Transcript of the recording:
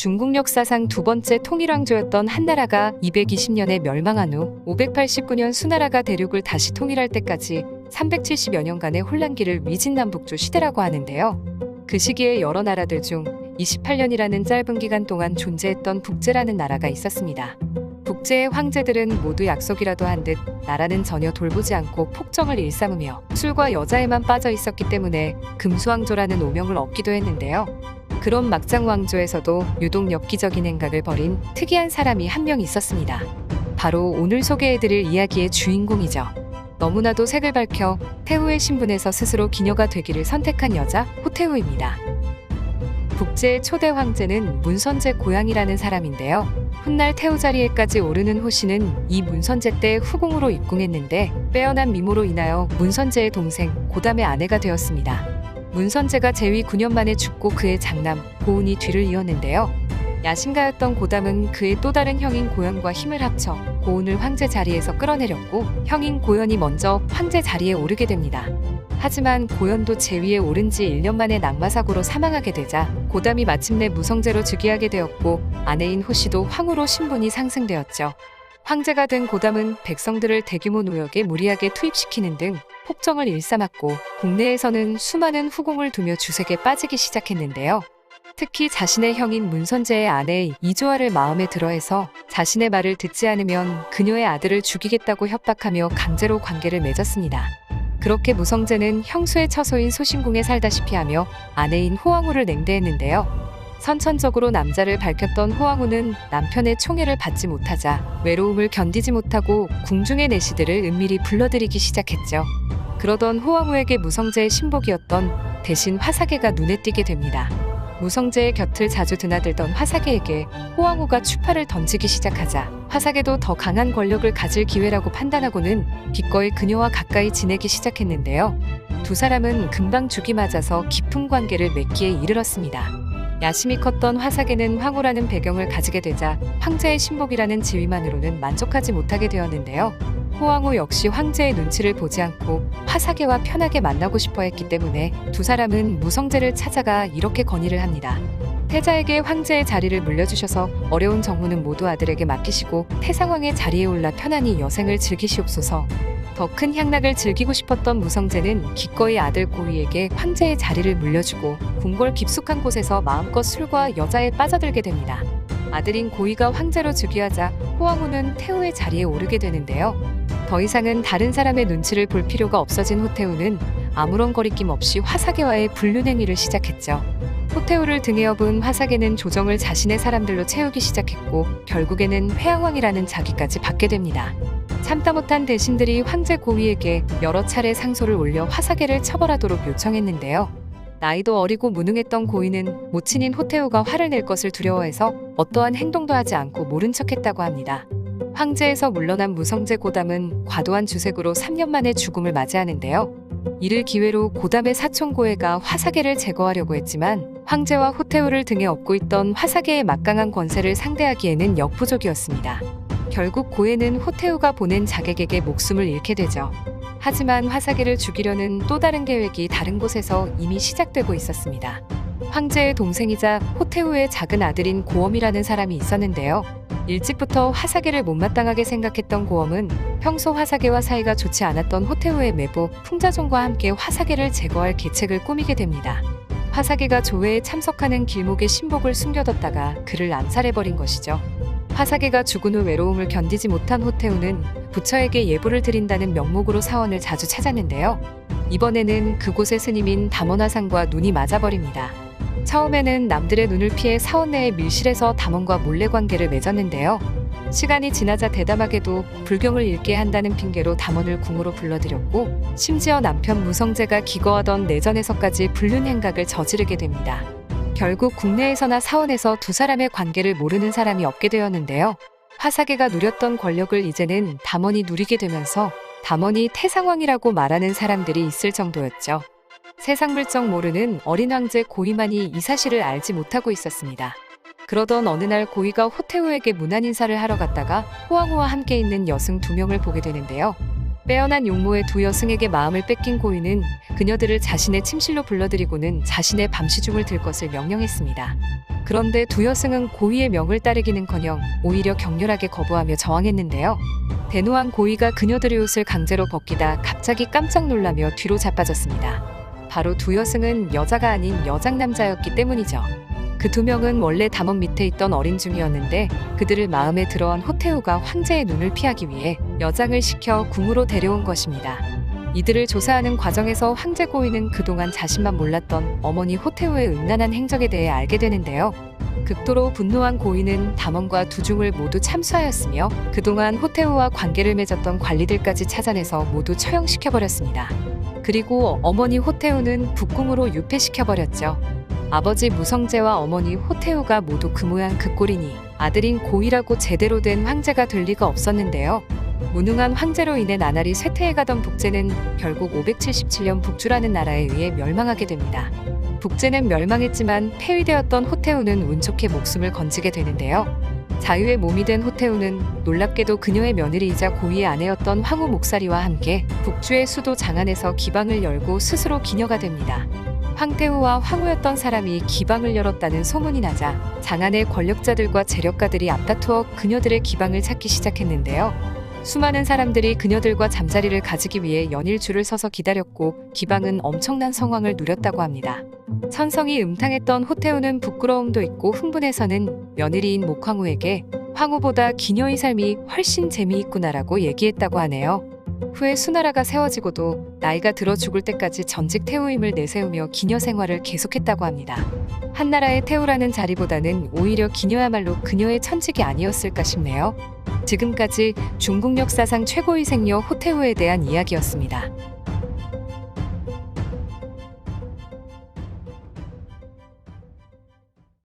중국 역사상 두 번째 통일왕조였던 한나라가 220년에 멸망한 후 589년 수나라가 대륙을 다시 통일할 때까지 370여 년간의 혼란기를 위진남북조 시대라고 하는데요. 그 시기에 여러 나라들 중 28년이라는 짧은 기간 동안 존재했던 북제라는 나라가 있었습니다. 북제의 황제들은 모두 약속이라도 한 듯 나라는 전혀 돌보지 않고 폭정을 일삼으며 술과 여자에만 빠져 있었기 때문에 금수왕조라는 오명을 얻기도 했는데요. 그런 막장 왕조에서도 유독 엽기적인 행각을 벌인 특이한 사람이 한 명 있었습니다. 바로 오늘 소개해드릴 이야기의 주인공이죠. 너무나도 색을 밝혀 태후의 신분에서 스스로 기녀가 되기를 선택한 여자 호태우입니다. 북제의 초대 황제는 문선제 고향이라는 사람인데요. 훗날 태후 자리에까지 오르는 호씨는 이 문선제 때 후궁으로 입궁했는데 빼어난 미모로 인하여 문선제의 동생 고담의 아내가 되었습니다. 문선제가 재위 9년 만에 죽고 그의 장남 고운이 뒤를 이었는데요. 야심가였던 고담은 그의 또 다른 형인 고연과 힘을 합쳐 고운을 황제 자리에서 끌어내렸고 형인 고연이 먼저 황제 자리에 오르게 됩니다. 하지만 고연도 재위에 오른 지 1년 만에 낙마사고로 사망하게 되자 고담이 마침내 무성제로 즉위하게 되었고 아내인 호씨도 황후로 신분이 상승되었죠. 황제가 된 고담은 백성들을 대규모 노역에 무리하게 투입시키는 등 폭정을 일삼았고 국내에서는 수많은 후궁을 두며 주색에 빠지기 시작했는데요. 특히 자신의 형인 문선제의 아내 이조아를 마음에 들어해서 자신의 말을 듣지 않으면 그녀의 아들을 죽이겠다고 협박하며 강제로 관계를 맺었습니다. 그렇게 무성제는 형수의 처소인 소신궁에 살다시피 하며 아내인 호황후를 냉대했는데요. 선천적으로 남자를 밝혔던 호황후는 남편의 총애를 받지 못하자 외로움을 견디지 못하고 궁중의 내시들을 은밀히 불러들이기 시작했죠. 그러던 호황후에게 무성제의 신복이었던 대신 화사계가 눈에 띄게 됩니다. 무성제의 곁을 자주 드나들던 화사계에게 호황후가 추파를 던지기 시작하자 화사계도 더 강한 권력을 가질 기회라고 판단하고는 기꺼이 그녀와 가까이 지내기 시작했는데요. 두 사람은 금방 죽이 맞아서 깊은 관계를 맺기에 이르렀습니다. 야심이 컸던 화사계는 황후라는 배경을 가지게 되자 황제의 신복이라는 지위만으로는 만족하지 못하게 되었는데요. 호황후 역시 황제의 눈치를 보지 않고 화사계와 편하게 만나고 싶어 했기 때문에 두 사람은 무성제를 찾아가 이렇게 건의를 합니다. 태자에게 황제의 자리를 물려주셔서 어려운 정무는 모두 아들에게 맡기시고 태상왕의 자리에 올라 편안히 여생을 즐기시옵소서. 더 큰 향락을 즐기고 싶었던 무성제는 기꺼이 아들 고위에게 황제의 자리를 물려주고 궁궐 깊숙한 곳에서 마음껏 술과 여자에 빠져들게 됩니다. 아들인 고위가 황제로 즉위하자 호황후는 태후의 자리에 오르게 되는데요. 더 이상은 다른 사람의 눈치를 볼 필요가 없어진 호태우는 아무런 거리낌 없이 화사계와의 불륜 행위를 시작했죠. 호태우를 등에 업은 화사계는 조정을 자신의 사람들로 채우기 시작했고 결국에는 회양왕이라는 자기까지 받게 됩니다. 참다 못한 대신들이 황제 고위에게 여러 차례 상소를 올려 화사계를 처벌하도록 요청했는데요. 나이도 어리고 무능했던 고인은 모친인 호태우가 화를 낼 것을 두려워해서 어떠한 행동도 하지 않고 모른 척했다고 합니다. 황제에서 물러난 무성제 고담은 과도한 주색으로 3년 만에 죽음을 맞이하는데요. 이를 기회로 고담의 사촌 고해가 화사계를 제거하려고 했지만 황제와 호태우를 등에 업고 있던 화사계의 막강한 권세를 상대하기에는 역부족이었습니다. 결국 고해는 호태우가 보낸 자객에게 목숨을 잃게 되죠. 하지만 화사계를 죽이려는 또 다른 계획이 다른 곳에서 이미 시작되고 있었습니다. 황제의 동생이자 호태우의 작은 아들인 고엄이라는 사람이 있었는데요. 일찍부터 화사계를 못마땅하게 생각했던 고엄은 평소 화사계와 사이가 좋지 않았던 호태우의 매부 풍자종과 함께 화사계를 제거할 계책을 꾸미게 됩니다. 화사계가 조회에 참석하는 길목의 신복을 숨겨뒀다가 그를 암살해버린 것이죠. 화사계가 죽은 후 외로움을 견디지 못한 호태우는 부처에게 예불을 드린다는 명목으로 사원을 자주 찾았는데요. 이번에는 그곳의 스님인 담원화상과 눈이 맞아버립니다. 처음에는 남들의 눈을 피해 사원 내의 밀실에서 담원과 몰래 관계를 맺었는데요. 시간이 지나자 대담하게도 불경을 읽게 한다는 핑계로 담원을 궁으로 불러들였고 심지어 남편 무성제가 기거하던 내전에서까지 불륜 행각을 저지르게 됩니다. 결국 국내에서나 사원에서 두 사람의 관계를 모르는 사람이 없게 되었는데요. 화사계가 누렸던 권력을 이제는 담원이 누리게 되면서 담원이 태상왕이라고 말하는 사람들이 있을 정도였죠. 세상 물정 모르는 어린 황제 고이만이 이 사실을 알지 못하고 있었습니다. 그러던 어느 날 고이가 호태우에게 문안 인사를 하러 갔다가 호황후와 함께 있는 여승 두 명을 보게 되는데요. 빼어난 용모의 두 여승에게 마음을 뺏긴 고이는 그녀들을 자신의 침실로 불러들이고는 자신의 밤시중을 들 것을 명령했습니다. 그런데 두 여승은 고위의 명을 따르기는커녕 오히려 격렬하게 거부하며 저항했는데요. 대노한 고위가 그녀들의 옷을 강제로 벗기다 갑자기 깜짝 놀라며 뒤로 자빠졌습니다. 바로 두 여승은 여자가 아닌 여장남자였기 때문이죠. 그 두 명은 원래 담원 밑에 있던 어린 중이었는데 그들을 마음에 들어한 호태우가 황제의 눈을 피하기 위해 여장을 시켜 궁으로 데려온 것입니다. 이들을 조사하는 과정에서 황제 고인은 그동안 자신만 몰랐던 어머니 호태우의 음란한 행적에 대해 알게 되는데요. 극도로 분노한 고인은 담원과 두중을 모두 참수하였으며 그동안 호태우와 관계를 맺었던 관리들까지 찾아내서 모두 처형시켜버렸습니다. 그리고 어머니 호태우는 북궁으로 유폐시켜버렸죠. 아버지 무성재와 어머니 호태우가 모두 그 모양 그 꼴이니 아들인 고이라고 제대로 된 황제가 될 리가 없었는데요. 무능한 황제로 인해 나날이 쇠퇴해가던 북제는 결국 577년 북주라는 나라에 의해 멸망하게 됩니다. 북제는 멸망했지만 폐위되었던 호태우는 운 좋게 목숨을 건지게 되는데요. 자유의 몸이 된 호태우는 놀랍게도 그녀의 며느리이자 고위의 아내였던 황후 목사리와 함께 북주의 수도 장안에서 기방을 열고 스스로 기녀가 됩니다. 황태우와 황후였던 사람이 기방을 열었다는 소문이 나자 장안의 권력자들과 재력가들이 앞다투어 그녀들의 기방을 찾기 시작했는데요. 수많은 사람들이 그녀들과 잠자리를 가지기 위해 연일 줄을 서서 기다렸고 기방은 엄청난 성황을 누렸다고 합니다. 천성이 음탕했던 호태우는 부끄러움도 있고 흥분해서는 며느리인 목황후에게 황후보다 기녀의 삶이 훨씬 재미있구나라고 얘기했다고 하네요. 후에 수나라가 세워지고도 나이가 들어 죽을 때까지 전직 태우임을 내세우며 기녀 생활을 계속했다고 합니다. 한나라의 태우라는 자리보다는 오히려 기녀야말로 그녀의 천직이 아니었을까 싶네요. 지금까지 중국 역사상 최고의 생녀 호태우에 대한 이야기였습니다.